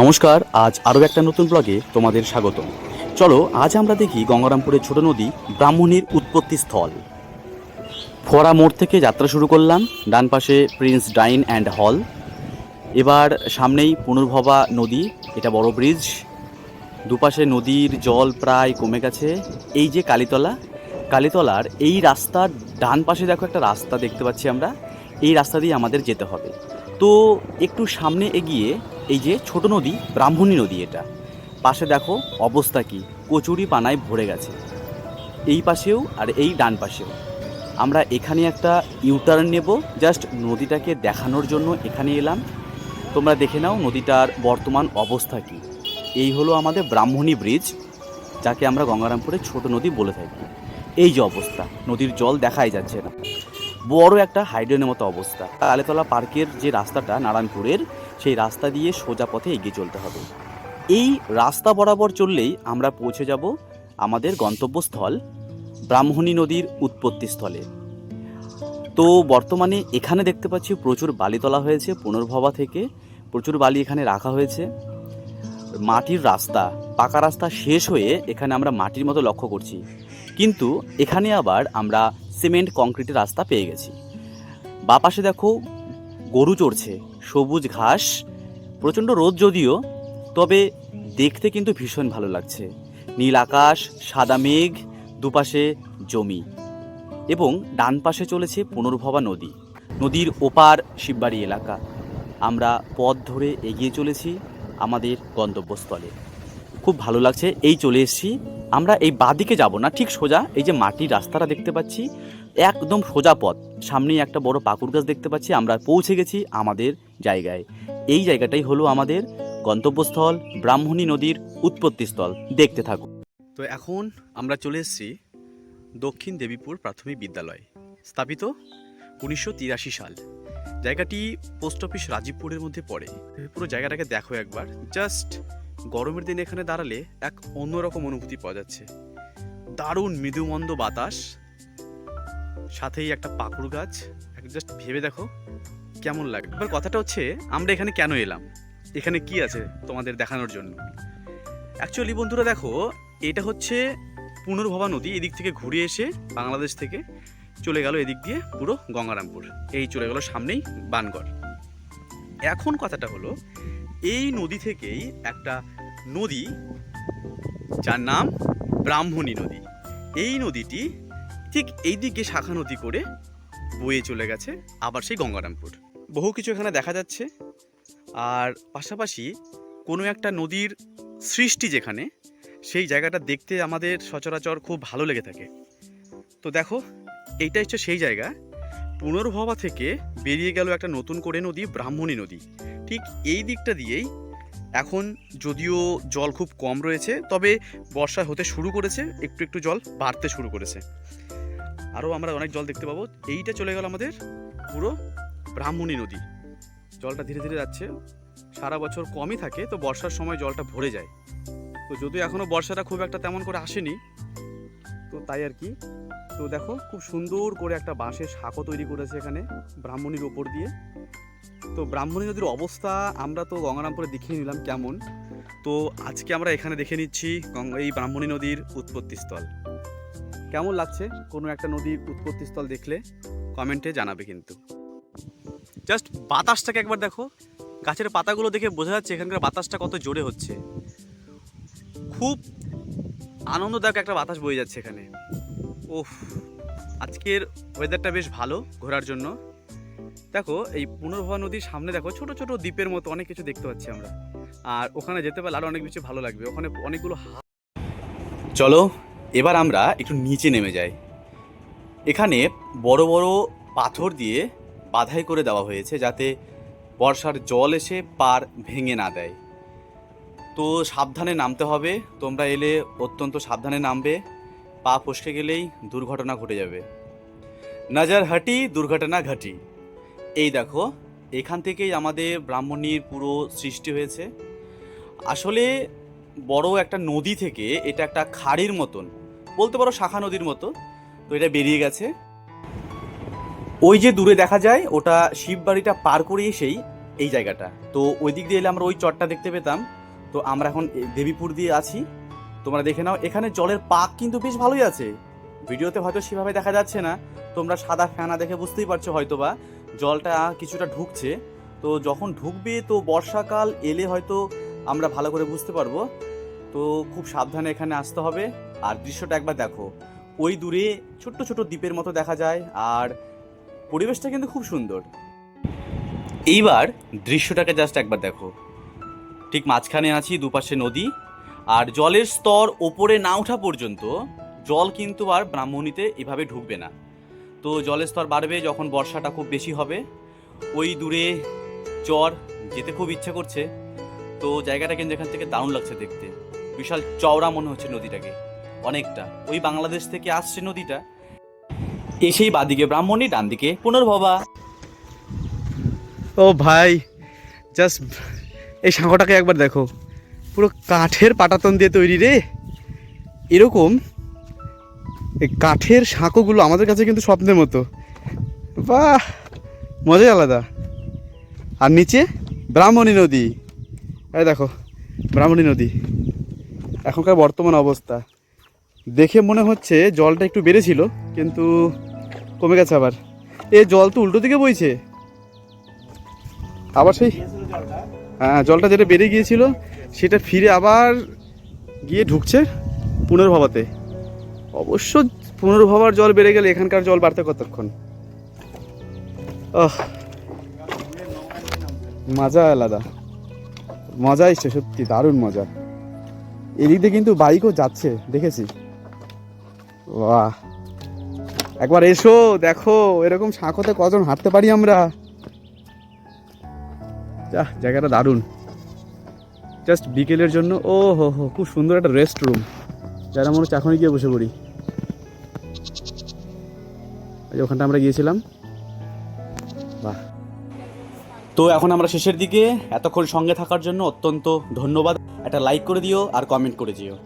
নমস্কার, আজ আরও একটা নতুন ব্লগে তোমাদের স্বাগত চলো, আজ আমরা দেখি গঙ্গারামপুরের ছোট নদী ব্রাহ্মণীর উৎপত্তি স্থল। ফোয়ারা মোড় থেকে যাত্রা শুরু করলাম, ডান পাশে প্রিন্স ডাইন অ্যান্ড হল এবার সামনেই পুনর্ভবা নদী, এটা বড় ব্রিজ দুপাশে নদীর জল প্রায় কমে গেছে। এই যে কালীতলা, কালীতলার এই রাস্তার ডান পাশে দেখো একটা রাস্তা দেখতে পাচ্ছি আমরা। এই রাস্তা দিয়ে আমাদের যেতে হবে। তো একটু সামনে এগিয়ে এই যে ছোট নদী, ব্রাহ্মণী নদী এটা। পাশে দেখো অবস্থা কি, কচুরি পানায় ভরে গেছে। এই পাশেও আর এই ডান পাশেও। আমরা এখানে একটা ইউটার্ন নেব, জাস্ট নদীটাকে দেখানোর জন্য এখানে এলাম। তোমরা দেখে নাও নদীটার বর্তমান অবস্থা কি। এই হলো আমাদের ব্রাহ্মণী ব্রিজ যাকে আমরা গঙ্গারামপুরের ছোট নদী বলে থাকি। এই যে অবস্থা, নদীর জল দেখাই যাচ্ছে না। বড় একটা হাইড্রেনের মতো অবস্থা। আলেতলা পার্কের যে রাস্তাটা, নারায়ণপুরের, সেই রাস্তা দিয়ে সোজা পথে এগিয়ে চলতে হবে। এই রাস্তা বরাবর চললেই আমরা পৌঁছে যাব আমাদের গন্তব্যস্থল ব্রাহ্মণী নদীর উৎপত্তিস্থলে তো বর্তমানে এখানে দেখতে পাচ্ছি প্রচুর বালি তোলা হয়েছে, পুনর্ভবা থেকে প্রচুর বালি এখানে রাখা হয়েছে। মাটির রাস্তা, পাকা রাস্তা শেষ হয়ে এখানে আমরা মাটির মতো লক্ষ্য করছি। কিন্তু এখানে আবার আমরা সিমেন্ট, কংক্রিটের রাস্তা পেয়ে গেছি। বা পাশে দেখো গরু চড়ছে, সবুজ ঘাস, প্রচণ্ড রোদ যদিও, তবে দেখতে কিন্তু ভীষণ ভালো লাগছে। নীল আকাশ, সাদা মেঘ, দুপাশে জমি এবং ডান পাশে চলেছে পুনর্ভবা নদী। নদীর ওপার শিববাড়ি এলাকা। আমরা পথ ধরে এগিয়ে চলেছি আমাদের গন্তব্যস্থলে। খুব ভালো লাগছে। এই চলে এসেছি। আমরা এই বাদিকে যাব না, ঠিক সোজা। এই যে মাটির রাস্তাটা দেখতে পাচ্ছি, একদম সোজা পথ। সামনেই একটা বড় পাকুর গাছ দেখতে পাচ্ছি। আমরা পৌঁছে গেছি আমাদের জায়গায়। এই জায়গাটাই হলো আমাদের গন্তব্যস্থল, ব্রাহ্মণী নদীর উৎপত্তিস্থল দেখতে থাকুন। তো এখন আমরা চলে এসেছি দক্ষিণ দেবীপুর প্রাথমিক বিদ্যালয়, স্থাপিত উনিশশো তিরাশি সাল। জায়গাটি পোস্ট অফিস রাজীবপুরের মধ্যে পড়ে। পুরো জায়গাটাকে দেখো একবার। জাস্ট গরমের দিন এখানে দাঁড়ালে এক অন্যরকম অনুভূতি পাওয়া যাচ্ছে। দারুণ মৃদুমন্দ বাতাস, সাথেই একটা পাকুড় গাছ। জাস্ট ভেবে দেখো কেমন লাগে। এবার কথাটা হচ্ছে, আমরা এখানে কেন এলাম? এখানে কি আছে তোমাদের দেখানোর জন্য? অ্যাকচুয়ালি বন্ধুরা দেখো, এটা হচ্ছে পুনর্ভবা নদী, এদিক থেকে ঘুরে এসে বাংলাদেশ থেকে চলে গেল এদিক দিয়ে পুরো গঙ্গারামপুর। এই চলে গেল সামনেই বানগড়। এখন কথাটা হলো এই নদী থেকেই একটা নদী যার নাম ব্রাহ্মণী নদী। এই নদীটি ঠিক এই দিকে শাখা নদী করে বয়ে চলে গেছে, আবার সেই গঙ্গারামপুর। বহু কিছু এখানে দেখা যাচ্ছে, আর পাশাপাশি কোনো একটা নদীর সৃষ্টি যেখানে, সেই জায়গাটা দেখতে আমাদের সচরাচর খুব ভালো লেগে থাকে। তো দেখো এইটা হচ্ছে সেই জায়গা। পুনর্ভবা থেকে বেরিয়ে গেল একটা নতুন করে নদী, ব্রাহ্মণী নদী। ঠিক এই দিকটা দিয়েই এখন যদিও জল খুব কম রয়েছে, তবে বর্ষা হতে শুরু করেছে, একটু একটু জল বাড়তে শুরু করেছে। আরও আমরা অনেক জল দেখতে পাবো। এইটা চলে গেল আমাদের পুরো ব্রাহ্মণী নদী। জলটা ধীরে ধীরে যাচ্ছে। সারা বছর কমই থাকে, তো বর্ষার সময় জলটা ভরে যায়। তো যদিও এখনও বর্ষাটা খুব একটা তেমন করে আসেনি, তো তাই আর কি। তো দেখো, খুব সুন্দর করে একটা বাঁশের শাঁখো তৈরি করেছে এখানে, ব্রাহ্মণীর ওপর দিয়ে। তো ব্রাহ্মণী নদীর অবস্থা আমরা তো গঙ্গারামপুরে দেখিয়ে নিলাম কেমন। তো আজকে আমরা এখানে দেখে নিচ্ছি এই ব্রাহ্মণী নদীর উৎপত্তিস্থল কেমন লাগছে কোনো একটা নদীর উৎপত্তিস্থল দেখলে? কমেন্টে জানাবে কিন্তু। জাস্ট বাতাসটাকে একবার দেখো, গাছের পাতাগুলো দেখে বোঝা যাচ্ছে এখানকার বাতাসটা কত জোরে হচ্ছে। খুব আনন্দদায়ক একটা বাতাস বয়ে যাচ্ছে এখানে। ওফ আজকের ওয়েদারটা বেশ ভালো ঘোরার জন্য। দেখো, এই পুনর্ভবা নদীর সামনে দেখো, ছোট ছোট দ্বীপের মতো অনেক কিছু দেখতে পাচ্ছি আমরা। আর ওখানে যেতে পারলে আরও অনেক কিছু ভালো লাগবে। ওখানে অনেকগুলো চলো, এবার আমরা একটু নিচে নেমে যাই। এখানে বড় বড় পাথর দিয়ে বাধাই করে দেওয়া হয়েছে যাতে বর্ষার জল এসে পার ভেঙে না দেয়। তো সাবধানে নামতে হবে। তোমরা এলে অত্যন্ত সাবধানে নামবে। পা ফসকে গেলেই দুর্ঘটনা ঘটে যাবে। নজর হাটি, দুর্ঘটনা ঘটি। এই দেখো, এখান থেকেই আমাদের ব্রাহ্মণীর পুরো সৃষ্টি হয়েছে। আসলে বড় একটা নদী থেকে এটা একটা খাড়ির মতন, বলতে পারো শাখা নদীর মতো, তো এটা বেরিয়ে গেছে। ওই যে দূরে দেখা যায়, ওটা শিববাড়িটা পার করে এসেই এই জায়গাটা। তো ওই দিক দিয়ে এলে আমরা ওই চটটা দেখতে পেতাম। তো আমরা এখন দেবীপুর দিয়ে আছি। তোমরা দেখে নাও, এখানে জলের পাক কিন্তু বেশ ভালোই আছে। ভিডিওতে হয়তো সেভাবে দেখা যাচ্ছে না, তোমরা সাদা ফেনা দেখে বুঝতেই পারছ হয়তো বা জলটা কিছুটা ঢুকছে। তো যখন ঢুকবে, তো বর্ষাকাল এলে হয়তো আমরা ভালো করে বুঝতে পারব। তো খুব সাবধানে এখানে আসতে হবে। আর দৃশ্যটা একবার দেখো, ওই দূরে ছোট্ট ছোট দ্বীপের মতো দেখা যায়, আর পরিবেশটা কিন্তু খুব সুন্দর। এইবার দৃশ্যটাকে জাস্ট একবার দেখো। ঠিক মাঝখানে আছি, দুপাশে নদী। আর জলের স্তর ওপরে না ওঠা পর্যন্ত জল কিন্তু আর ব্রাহ্মণীতে এভাবে ঢুকবে না। তো জলের স্তর বাড়বে যখন বর্ষাটা খুব বেশি হবে। ওই দূরে চর যেতে খুব ইচ্ছে করছে। তো জায়গাটা কিন্তু এখান থেকে দারুণ লাগছে দেখতে। বিশাল চওড়া মনে হচ্ছে নদীটাকে। অনেকটা। ওই বাংলাদেশ থেকে আসছে নদীটা। এসেই বাদিকে ব্রাহ্মণী ডান দিকে পুনর্ভবা। ও ভাই জাস্ট এই সাঁকোটাকে একবার দেখো। পুরো কাঠের পাটাতন দিয়ে তৈরি রে। এরকম এই কাঠের সাঁকোগুলো আমাদের কাছে কিন্তু স্বপ্নের মতো। বাহ, মজাই আলাদা। আর নিচে ব্রাহ্মণী নদী। এই দেখো, ব্রাহ্মণী নদী। এখনকার বর্তমান অবস্থা। দেখে মনে হচ্ছে জলটা একটু বেড়েছিল, কিন্তু কমে গেছে আবার। এ জল তো উল্টো দিকে বইছে। আবার সেই হ্যাঁ জলটা যেটা বেড়ে গিয়েছিল সেটা ফিরে আবার গিয়ে ঢুকছে পুনর্ভবাতে। অবশ্য পুনর্ভবার জল বেড়ে গেলে এখানকার জল বাড়তে কতক্ষণ? মজা আলাদা। মজা এসছে, সত্যি দারুণ মজা। এদিক দিয়ে কিন্তু বাইকও যাচ্ছে, দেখেছি। বাহ। একবার এসো, দেখো, এরকম শাঁখতে কজন হাঁটতে পারি আমরা? যা জায়গাটা দারুণ। জাস্ট বিকেলের জন্য। ও হো হো খুব সুন্দর একটা রেস্ট রুম যারা মনে হচ্ছে এখনই গিয়ে বসে পড়ি। ওখানটা আমরা গিয়েছিলাম। বাহ। তো এখন আমরা শেষের দিকে। এতক্ষণ সঙ্গে থাকার জন্য অত্যন্ত ধন্যবাদ। একটা লাইক করে দিও আর কমেন্ট করে দিও।